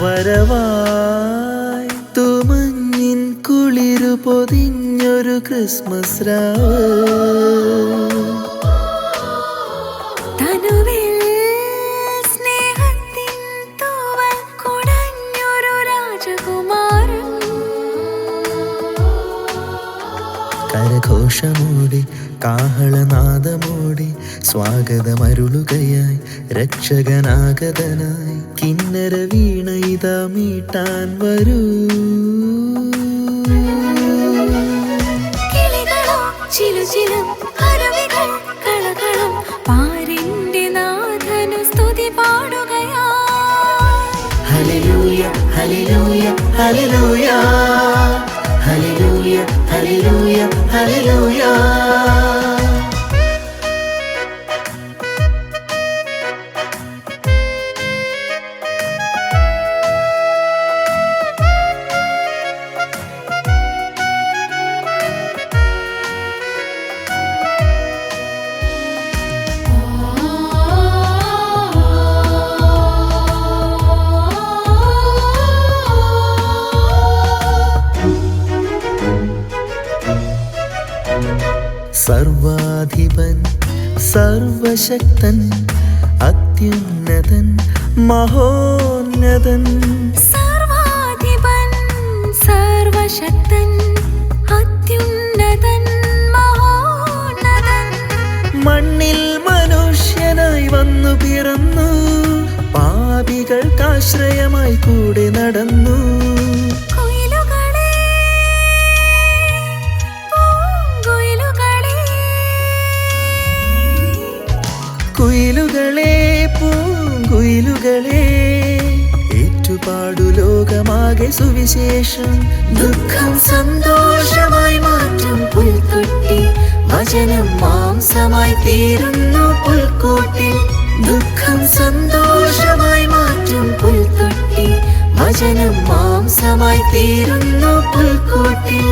വരവായി തുമഞ്ഞിൻ കുളിരു പൊതിഞ്ഞൊരു ക്രിസ്മസ് രാവ്. കരഘോഷമൂടി കാഹളനാദമൂടി സ്വാഗതമരുളുകയായി രക്ഷകനാഗതനായി കിൻ കിന്നര വീണ ഇതാ മീട്ടാൻ വരൂ കിളികളോ hallelujah, hallelujah. കളകളം പാരിന്റെ നാഥനു സ്തുതി പാടുകയാ സർവാധിപൻ സർവശക്തൻ അത്യുന്നതൻ മഹോന്നതൻ. സർവാധിപൻ സർവശക്തൻ അത്യുന്നതൻ മഹോന്നതൻ. മണ്ണിൽ മനുഷ്യനായി വന്നു പിറന്നു പാപികൾക്കാശ്രയമായി കൂടെ നടന്നു. കുയിലുകളെ പൂങ്കുയിലുകളെ. ഏറ്റുപാടു ലോകമാകെ സുവിശേഷം. ദുഃഖം സന്തോഷമായി മാറ്റും പുൽക്കുട്ടി വചനം മാംസമായി തീരുന്നു പുൽക്കൂട്ടിൽ. ദുഃഖം സന്തോഷമായി മാറ്റും പുൽക്കുട്ടി വചനം മാംസമായി തീരുന്നു പുൽക്കൂട്ടിൽ.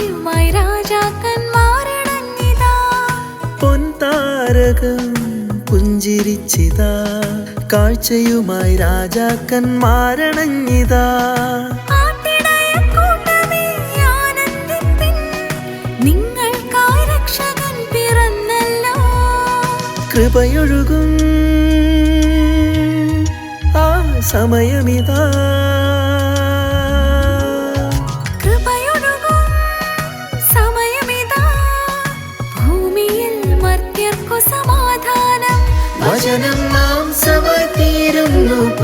മഹിമൈ രാജാക്കന്മാരണഞ്ഞിതാ പൊൻതാരകം പുഞ്ചിരിച്ചിതാ. കാഴ്ചയുമായി രാജാക്കന്മാരണഞ്ഞിതാ കൃപയൊഴുകും ആ സമയമിതാ.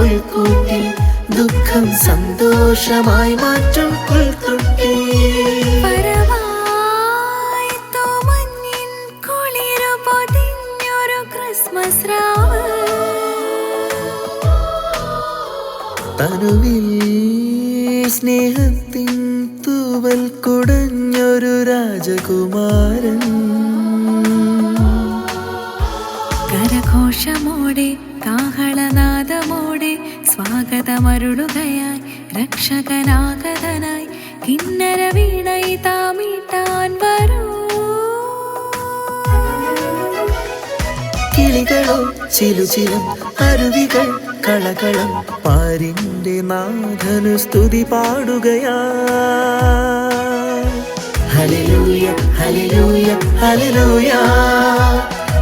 പുൽക്കൂട്ടിൽ ദുഃഖം സന്തോഷമായി മാറ്റും പുൽത്തൊട്ടി രാവ്. തനുവിൽ സ്നേഹത്തിൻ തൂവൽ കുടഞ്ഞൊരു രാജകുമാരൻ. കരഘോഷമോടെ കാഹളനാദമോടെ സ്വാഗതമരുളുകയായി രക്ഷകനാഗതനായി കിന്നര വീണൈ താമീട്ടാൻ വരൂ. കിളികളോ ചിലുചിലും അരുവികൾ കളകളം പാരിന്റെ നാഥനു സ്തുതി പാടുകയാ. Hallelujah hallelujah hallelujah.